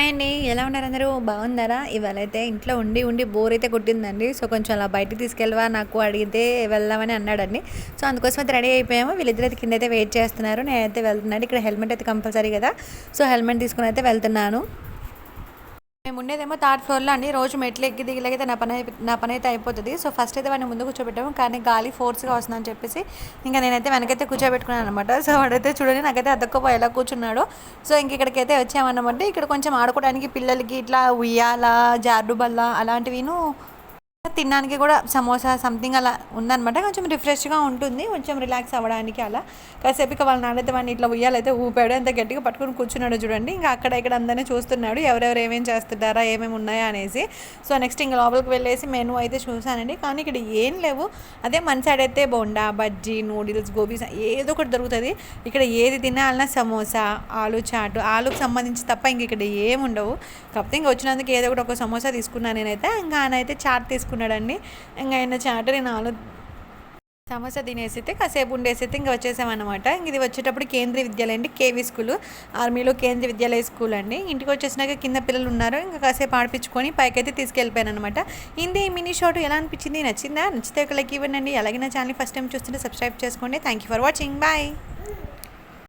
Hi అండి. ఎలా ఉన్నారు అందరూ? బాగున్నారా? ఇవాళ అయితే ఇంట్లో ఉండి ఉండి బోర్ అయితే కొట్టిందండి. సో కొంచెం అలా బయటికి తీసుకెళ్ళవా నాకు అడిగితే వెళ్దామని అన్నాడండి. సో అందుకోసం అయితే రెడీ అయిపోయాము. వీళ్ళిద్దరు అయితే కింద అయితే వెయిట్ చేస్తున్నారు. నేనైతే వెళ్తున్నాను. ఇక్కడ హెల్మెట్ అయితే కంపల్సరీ కదా. సో హెల్మెట్ తీసుకుని అయితే వెళ్తున్నాను. మేము ఉండేదేమో థర్డ్ ఫ్లోర్లో అండి. రోజు మెట్లు ఎక్కి దిగలేకైతే నా పని అయిపో- నా పని అయితే అయిపోతుంది. సో ఫస్ట్ అయితే వాడిని ముందు కూర్చోబెట్టాము కానీ గాలి ఫోర్స్గా వస్తుందని చెప్పేసి ఇంకా నేనైతే వెనకైతే కూర్చోబెట్టుకున్నాను అనమాట సో వాడైతే చూడండి నాకైతే అద్దక్కుపోయి ఎలా కూర్చున్నాడు. సో ఇంక ఇక్కడికైతే వచ్చామన్నమాట. ఇక్కడ కొంచెం ఆడుకోవడానికి పిల్లలకి ఇట్లా ఉయ్యాల జారుడు బల్ల అలాంటివిను తినడానికి కూడా సమోసా సంథింగ్ అలా ఉందన్నమాట. కొంచెం రిఫ్రెష్గా ఉంటుంది. కొంచెం రిలాక్స్ అవ్వడానికి అలా. కాసేపు ఇక వాళ్ళ నాన్నైతే వాడిని ఇట్లా ఉయ్యాలైతే ఊపాడు. అంత గట్టిగా పట్టుకుని కూర్చున్నాడు చూడండి. ఇంకా అక్కడ ఇక్కడ అందరినీ చూస్తున్నాడు. ఎవరెవరు ఏమేమి చేస్తున్నారా ఏమేమి ఉన్నాయా అనేసి. సో నెక్స్ట్ ఇంకా లోపలికి వెళ్ళేసి మెనూ అయితే చూసానండి కానీ ఇక్కడ ఏం లేవు. అదే మన సైడ్ అయితే బొండా బజ్జీ నూడిల్స్ గోబీస్ ఏదో ఒకటి దొరుకుతుంది. ఇక్కడ ఏది తినాలన్నా సమోసా ఆలు చాటు ఆలుకు సంబంధించి తప్ప ఇంక ఇక్కడ ఏమి ఉండవు. కాకపోతే ఇంకా వచ్చినందుకు ఏదో ఒకటి ఒక సమోసా తీసుకున్నాను నేనైతే. ఇంకా ఆయన అయితే చాట్ తీసుకున్నాడండి ఇంకా ఆయన చాటర్ నేను ఆలో సమోసా తినేసి అయితే కాసేపు ఉండేసి అయితే ఇంకా వచ్చేసామన్నమాట. ఇంక ఇది వచ్చేటప్పుడు కేంద్రీయ విద్యాలయం అండి కేవీ స్కూల్. ఆర్మీలో కేంద్రీయ విద్యాలయ స్కూల్ అండి. ఇంటికి వచ్చేసినాక కింద పిల్లలు ఉన్నారు. ఇంకా కాసేపు ఆడిపించుకొని పైకైతే తీసుకెళ్ళిపోయాను అనమాట ఇంది మినీ షాట్ ఎలా అనిపించింది? నచ్చిందా? నచ్చితే ఒక లైక్ ఇవ్వండి అలాగే నా ఛానల్ ఫస్ట్ టైం చూస్తుంటే సబ్స్క్రైబ్ చేసుకోండి. Thank you for watching. Bye.